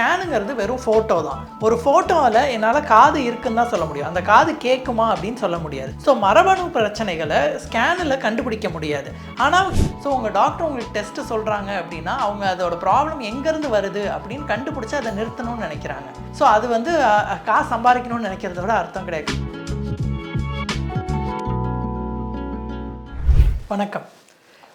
ஸ்கேனுங்கிறது வெறும் ஃபோட்டோ தான். ஒரு ஃபோட்டோவில் என்னால் காது இருக்குன்னு தான் சொல்ல முடியும். அந்த காது கேட்குமா அப்படின்னு சொல்ல முடியாது. ஸோ மரபணு பிரச்சனைகளை ஸ்கேனில் கண்டுபிடிக்க முடியாது. ஆனால் ஸோ உங்கள் டாக்டர் உங்களுக்கு டெஸ்ட்டு சொல்கிறாங்க அப்படின்னா அவங்க அதோட ப்ராப்ளம் எங்கேருந்து வருது அப்படின்னு கண்டுபிடிச்சி அதை நிறுத்தணும்னு நினைக்கிறாங்க. ஸோ அது வந்து காசு சம்பாதிக்கணும்னு நினைக்கிறத விட அர்த்தம் கிடையாது. வணக்கம்.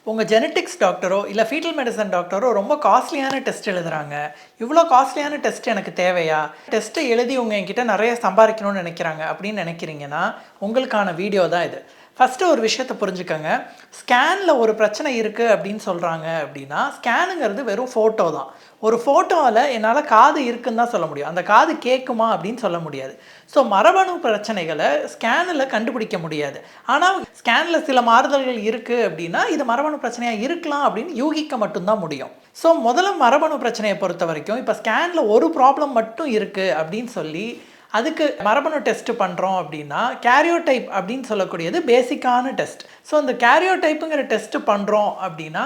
உங்கள் ஜெனட்டிக்ஸ் டாக்டரோ இல்லை ஃபீட்டல் மெடிசன் டாக்டரோ ரொம்ப காஸ்ட்லியான டெஸ்ட் எழுதுறாங்க. இவ்வளோ காஸ்ட்லியான டெஸ்ட் எனக்கு தேவையா? டெஸ்ட்டை எழுதி உங்கள் என்கிட்ட நிறைய சம்பாதிக்கணும்னு நினைக்கிறாங்க அப்படின்னு நினைக்கிறீங்கன்னா உங்களுக்கான வீடியோ தான் இது. ஃபஸ்ட்டு ஒரு விஷயத்தை புரிஞ்சுக்கோங்க. ஸ்கேனில் ஒரு பிரச்சனை இருக்குது அப்படின்னு சொல்கிறாங்க அப்படின்னா ஸ்கேனுங்கிறது வெறும் ஃபோட்டோ தான். ஒரு ஃபோட்டோவில் என்னால் காது இருக்குன்னு தான் சொல்ல முடியும். அந்த காது கேட்குமா அப்படின்னு சொல்ல முடியாது. ஸோ மரபணு பிரச்சனைகளை ஸ்கேனில் கண்டுபிடிக்க முடியாது. ஆனால் ஸ்கேனில் சில மாறுதல்கள் இருக்குது அப்படின்னா இது மரபணு பிரச்சனையாக இருக்கலாம் அப்படின்னு யூகிக்க மட்டும்தான் முடியும். ஸோ முதல்ல மரபணு பிரச்சனையை பொறுத்த வரைக்கும் இப்போ ஸ்கேனில் ஒரு ப்ராப்ளம் மட்டும் இருக்குது அப்படின்னு சொல்லி அதுக்கு மரபணு டெஸ்ட் பண்ணுறோம் அப்படின்னா கேரியோடைப் அப்படின்னு சொல்லக்கூடியது பேசிக்கான டெஸ்ட் ஸோ இந்த கேரியோடைப்புங்கிற டெஸ்ட் பண்ணுறோம் அப்படின்னா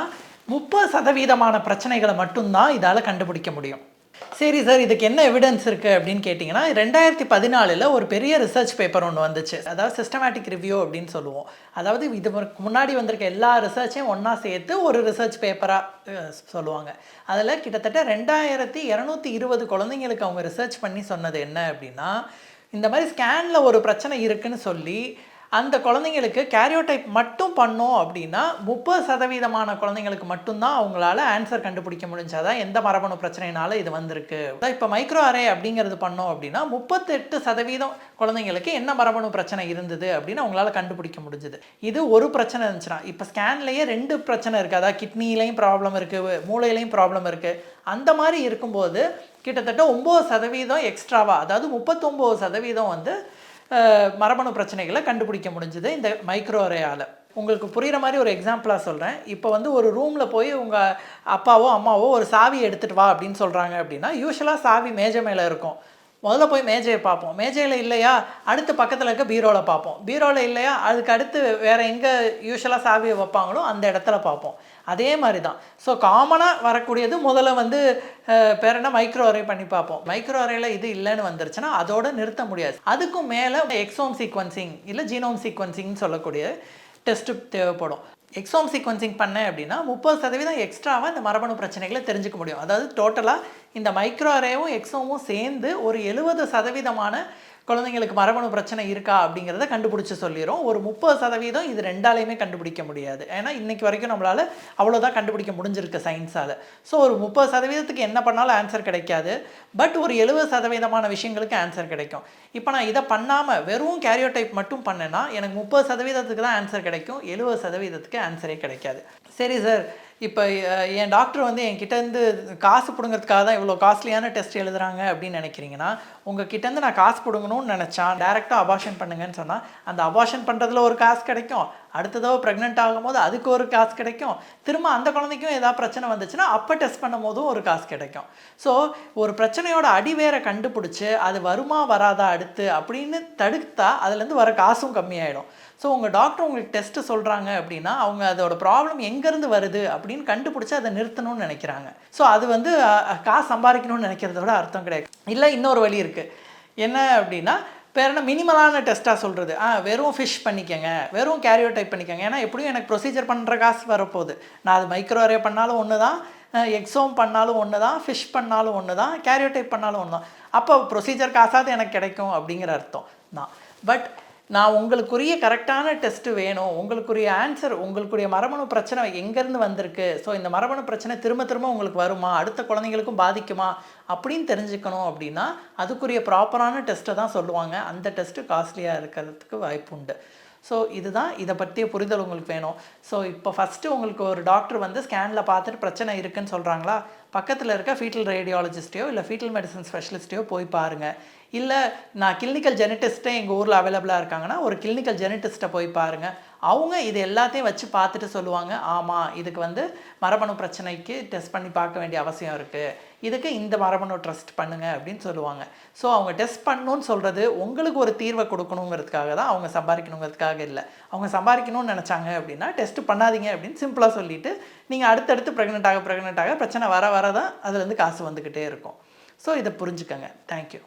முப்பது சதவீதமான பிரச்சனைகளை மட்டும்தான் இதால் கண்டுபிடிக்க முடியும். சரி சார் இதுக்கு என்ன எவிடன்ஸ் இருக்குது அப்படின்னு கேட்டிங்கன்னா ரெண்டாயிரத்தி பதினாலில் ஒரு பெரிய ரிசர்ச் பேப்பர் ஒன்று வந்துச்சு. அதாவது சிஸ்டமேட்டிக் ரிவ்யூ அப்படின்னு சொல்லுவோம். அதாவது இது முன்னாடி வந்திருக்க எல்லா ரிசர்ச்சையும் ஒன்றா சேர்த்து ஒரு ரிசர்ச் பேப்பராக சொல்லுவாங்க. அதில் கிட்டத்தட்ட ரெண்டாயிரத்தி இரநூத்தி இருபது குழந்தைங்களுக்கு அவங்க ரிசர்ச் பண்ணி சொன்னது என்ன அப்படின்னா இந்த மாதிரி ஸ்கேனில் ஒரு பிரச்சனை இருக்குதுன்னு சொல்லி அந்த குழந்தைங்களுக்கு கேரியோடைப் மட்டும் பண்ணோம் அப்படின்னா முப்பது சதவீதமான குழந்தைங்களுக்கு மட்டும்தான் அவங்களால ஆன்சர் கண்டுபிடிக்க முடிஞ்சாதான் எந்த மரபணு பிரச்சனைனால இது வந்திருக்கு. இப்போ மைக்ரோ அரே அப்படிங்கிறது பண்ணோம் அப்படின்னா முப்பத்தெட்டு சதவீதம் குழந்தைங்களுக்கு என்ன மரபணு பிரச்சனை இருந்தது அப்படின்னு அவங்களால கண்டுபிடிக்க முடிஞ்சுது. இது ஒரு பிரச்சனை இருந்துச்சுன்னா இப்போ ஸ்கேன்லேயே ரெண்டு பிரச்சனை இருக்குது அதாவது கிட்னிலையும் ப்ராப்ளம் இருக்குது மூளையிலையும் ப்ராப்ளம் இருக்குது அந்த மாதிரி இருக்கும்போது கிட்டத்தட்ட ஒம்பது சதவீதம் எக்ஸ்ட்ராவா அதாவது முப்பத்தொம்போது சதவீதம் வந்து மரபணு பிரச்சனைகளை கண்டுபிடிக்க முடிஞ்சது இந்த மைக்ரோ அரேயால் உங்களுக்கு புரிகிற மாதிரி ஒரு எக்ஸாம்பிளாக சொல்கிறேன் இப்போ வந்து ஒரு ரூமில் போய் உங்கள் அப்பாவோ அம்மாவோ ஒரு சாவி எடுத்துகிட்டு வா அப்படின்னு சொல்கிறாங்க அப்படின்னா யூஸ்வலாக சாவி மேஜை மேலே இருக்கும். முதல்ல போய் மேஜையை பார்ப்போம். மேஜையில் இல்லையா? அடுத்து பக்கத்தில் இருக்க பீரோவில் பார்ப்போம். பீரோவில் இல்லையா? அதுக்கு அடுத்து வேறு எங்கே யூஸ்வலாக சாவியை வைப்பாங்களோ அந்த இடத்துல பார்ப்போம். அதே மாதிரி தான் ஸோ காமனாக வரக்கூடியது முதல்ல வந்து பேர் என்ன? மைக்ரோ அரே பண்ணி பார்ப்போம். மைக்ரோ அரேல இது இல்லைன்னு வந்துருச்சுன்னா அதோடு நிறுத்த முடியாது. அதுக்கும் மேலே எக்ஸோம் சீக்வன்சிங் இல்லை ஜீனோம் சீக்வன்சிங்னு சொல்லக்கூடிய டெஸ்ட்டு தேவைப்படும். எக்ஸோம் சீக்வன்சிங் பண்ணேன் அப்படின்னா முப்பது சதவீதம் எக்ஸ்ட்ராவாக இந்த மரபணு பிரச்சனைகளை தெரிஞ்சுக்க முடியும். அதாவது டோட்டலாக இந்த மைக்ரோ அரேவும் எக்ஸோமும் சேர்ந்து ஒரு எழுபது சதவீதமான குழந்தைங்களுக்கு மரபணு பிரச்சனை இருக்கா அப்படிங்கிறத கண்டுபிடிச்சி சொல்லிடும் ஒரு முப்பது சதவீதம் இது ரெண்டாலையுமே கண்டுபிடிக்க முடியாது. ஏன்னா இன்னைக்கு வரைக்கும் நம்மளால் அவ்வளோதான் கண்டுபிடிக்க முடிஞ்சிருக்கு சயின்ஸால். ஸோ ஒரு முப்பது சதவீதத்துக்கு என்ன பண்ணாலும் ஆன்சர் கிடைக்காது. பட் ஒரு எழுபது சதவீதமான விஷயங்களுக்கு ஆன்சர் கிடைக்கும். இப்போ நான் இதை பண்ணாமல் வெறும் கேரியோடைப் மட்டும் பண்ணேன்னா எனக்கு முப்பது சதவீதத்துக்கு தான் ஆன்சர் கிடைக்கும். எழுபது சதவீதத்துக்கு ஆன்சரே கிடைக்காது. சரி சார் இப்போ என் டாக்டர் வந்து என்கிட்டேருந்து காசு பிடுங்கிறதுக்காக தான் இவ்வளோ காஸ்ட்லியான டெஸ்ட் எழுதுறாங்க அப்படின்னு நினைக்கிறீங்கன்னா உங்கள் கிட்டேருந்து நான் காசு பிடுங்கணும்னு நினச்சான் டேரெக்டாக அபாஷன் பண்ணுங்கன்னு சொன்னால் அந்த அபாஷன் பண்ணுறதுல ஒரு காசு கிடைக்கும். அடுத்த தடவை ப்ரெக்னென்ட் ஆகும்போது அதுக்கு ஒரு காசு கிடைக்கும். திரும்ப அந்த குழந்தைக்கும் ஏதாவது பிரச்சனை வந்துச்சுன்னா அப்போ டெஸ்ட் பண்ணும் போதும் ஒரு காசு கிடைக்கும். ஸோ ஒரு பிரச்சனையோட அடிவேரை கண்டுபிடிச்சி அது வருமா வராதா அடுத்து அப்படின்னு தடுத்தா அதுலேருந்து வர காசும் கம்மியாயிடும். ஸோ உங்கள் டாக்டர் உங்களுக்கு டெஸ்ட்டு சொல்கிறாங்க அப்படின்னா அவங்க அதோட ப்ராப்ளம் எங்கேருந்து வருது அப்படின்னு கண்டுபிடிச்சி அதை நிறுத்தணும்னு நினைக்கிறாங்க. ஸோ அது வந்து காசு சம்பாதிக்கணும்னு நினைக்கிறத விட அர்த்தம் கிடையாது. இல்லை இன்னொரு வழி இருக்குது என்ன அப்படின்னா பேர் என்ன மினிமலான டெஸ்ட்டாக சொல்கிறது ஆ வெறும் ஃபிஷ் பண்ணிக்கங்க. வெறும் கேரியோ டைப் பண்ணிக்கோங்க. ஏன்னா எப்படியும் எனக்கு ப்ரொசீஜர் பண்ணுற காசு வரப்போகுது. நான் அது மைக்ரோ அரே பண்ணாலும் ஒன்று தான் எக்ஸோம் பண்ணாலும் ஒன்று தான் ஃபிஷ் பண்ணாலும் ஒன்று தான் கேரியோ டைப் பண்ணாலும் ஒன்று தான் அப்போ ப்ரொசீஜர் காசாவது எனக்கு கிடைக்கும் அப்படிங்கிற அர்த்தம் தான். பட் நான் உங்களுக்குரிய கரெக்டான டெஸ்ட்டு வேணும் உங்களுக்குரிய ஆன்சர் உங்களுக்குரிய மரபணு பிரச்சனை எங்கேருந்து வந்திருக்கு? ஸோ இந்த மரபணு பிரச்சனை திரும்ப திரும்ப உங்களுக்கு வருமா? அடுத்த குழந்தைங்களுக்கும் பாதிக்குமா? அப்படின்னு தெரிஞ்சுக்கணும் அப்படின்னா அதுக்குரிய ப்ராப்பரான டெஸ்ட்டை தான் சொல்லுவாங்க. அந்த டெஸ்ட்டு காஸ்ட்லியாக இருக்கிறதுக்கு வாய்ப்பு உண்டு ஸோ இதுதான் இதை பற்றிய புரிதல் உங்களுக்கு வேணும். ஸோ இப்போ ஃபஸ்ட்டு உங்களுக்கு ஒரு டாக்டர் வந்து ஸ்கேனில் பார்த்துட்டு பிரச்சனை இருக்குன்னு சொல்கிறாங்களா பக்கத்தில் இருக்க ஃபீட்டல் ரேடியாலஜிஸ்ட்டையோ இல்லை ஃபீட்டல் மெடிசன் ஸ்பெஷலிஸ்ட்டையோ போய் பாருங்கள் இல்லை நான் கிளினிக்கல் ஜெனட்டிஸ்ட்டே எங்கள் ஊரில் அவைலபிளாக இருக்காங்கன்னா ஒரு கிளினிக்கல் ஜெனட்டிஸ்ட்டை போய் பாருங்கள் அவங்க இது எல்லாத்தையும் வச்சு பார்த்துட்டு சொல்லுவாங்க ஆமாம் இதுக்கு வந்து மரபணு பிரச்சனைக்கு டெஸ்ட் பண்ணி பார்க்க வேண்டிய அவசியம் இருக்குது இதுக்கு இந்த மரபணு ட்ரஸ்ட் பண்ணுங்க அப்படின்னு சொல்லுவாங்க. ஸோ அவங்க டெஸ்ட் பண்ணணும்னு சொல்கிறது உங்களுக்கு ஒரு தீர்வை கொடுக்கணுங்கிறதுக்காக தான் அவங்க சம்பாதிக்கணுங்கிறதுக்காக இல்லை. அவங்க சம்பாதிக்கணும்னு நினச்சாங்க அப்படின்னா டெஸ்ட் பண்ணாதீங்க அப்படின்னு சிம்பிளாக சொல்லிட்டு நீங்கள் அடுத்தடுத்து ப்ரெக்னென்ட் ஆக ப்ரெக்னென்ட் ஆக பிரச்சனை வர வர தான் அதுலேருந்து காசு வந்துக்கிட்டே இருக்கும். ஸோ இதை புரிஞ்சுக்கங்க. தேங்க்யூ